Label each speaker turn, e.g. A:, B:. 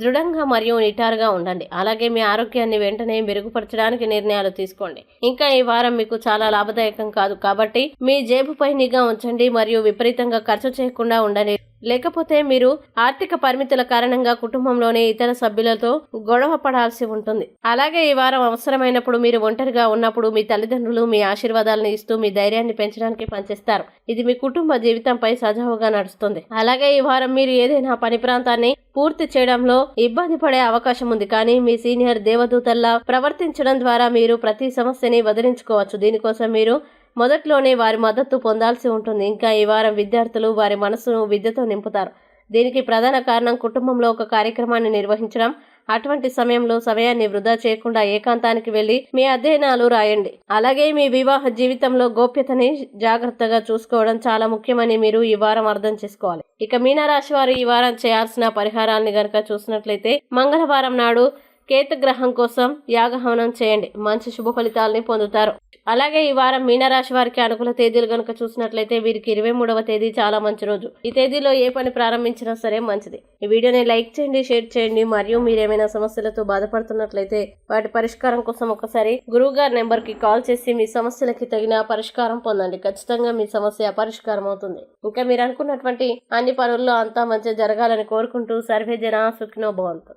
A: దృఢంగా మరియు నిటారుగా ఉండండి. అలాగే మీ ఆరోగ్యాన్ని వెంటనే మెరుగుపరచడానికి నిర్ణయాలు తీసుకోండి. ఇంకా ఈ వారం మీకు చాలా లాభదాయకం కాదు కాబట్టి మీ జేబుపై నిఘా ఉంచండి మరియు విపరీతంగా ఖర్చు చేయకుండా ఉండండి. లేకపోతే మీరు ఆర్థిక పరిమితుల కారణంగా కుటుంబంలోని ఇతర సభ్యులతో గొడవ పడాల్సి ఉంటుంది. అలాగే ఈ వారం అవసరమైనప్పుడు మీరు ఒంటరిగా ఉన్నప్పుడు మీ తల్లిదండ్రులు మీ ఆశీర్వాదాలను ఇస్తూ మీ ధైర్యాన్ని పెంచడానికి పనిచేస్తారు. ఇది మీ కుటుంబ జీవితంపై సజావుగా నడుస్తుంది. అలాగే ఈ వారం మీరు ఏదైనా పని ప్రాంతాన్ని పూర్తి చేయడంలో ఇబ్బంది పడే అవకాశం ఉంది. కానీ మీ సీనియర్ దేవదూతల్లా ప్రవర్తించడం ద్వారా మీరు ప్రతి సమస్యని వదిలించుకోవచ్చు. దీనికోసం మీరు మొదట్లోనే వారి మద్దతు పొందాల్సి ఉంటుంది. ఇంకా ఈ వారం విద్యార్థులు వారి మనసును విద్యతో నింపుతారు. దీనికి ప్రధాన కారణం కుటుంబంలో ఒక కార్యక్రమాన్ని నిర్వహించడం. అటువంటి సమయంలో సమయాన్ని వృధా చేయకుండా ఏకాంతానికి వెళ్ళి మీ అధ్యయనాలు రాయండి. అలాగే మీ వివాహ జీవితంలో గోప్యతని జాగ్రత్తగా చూసుకోవడం చాలా ముఖ్యమని మీరు ఈ వారం అర్థం చేసుకోవాలి. ఇక మీనరాశి వారు ఈ వారం చేయాల్సిన పరిహారాన్ని గనక చూసినట్లయితే మంగళవారం నాడు కేతు గ్రహం కోసం యాగహవనం చేయండి. మంచి శుభ ఫలితాలని పొందుతారు. అలాగే ఈ వారం మీనరాశి వారికి అనుకూల తేదీలు కనుక చూసినట్లయితే వీరికి ఇరవై మూడవ తేదీ చాలా మంచి రోజు. ఈ తేదీలో ఏ పని ప్రారంభించినా సరే మంచిది. ఈ వీడియోని లైక్ చేయండి షేర్ చేయండి. మరియు మీరేమైనా సమస్యలతో బాధపడుతున్నట్లయితే వాటి పరిష్కారం కోసం ఒకసారి గురువు గారి నెంబర్కి కాల్ చేసి మీ సమస్యలకి తగిన పరిష్కారం పొందండి. ఖచ్చితంగా మీ సమస్య పరిష్కారం అవుతుంది. ఇంకా మీరు అనుకున్నటువంటి అన్ని పనుల్లో అంతా మంచి జరగాలని కోరుకుంటూ సర్వే జన సుఖినో భవంతు.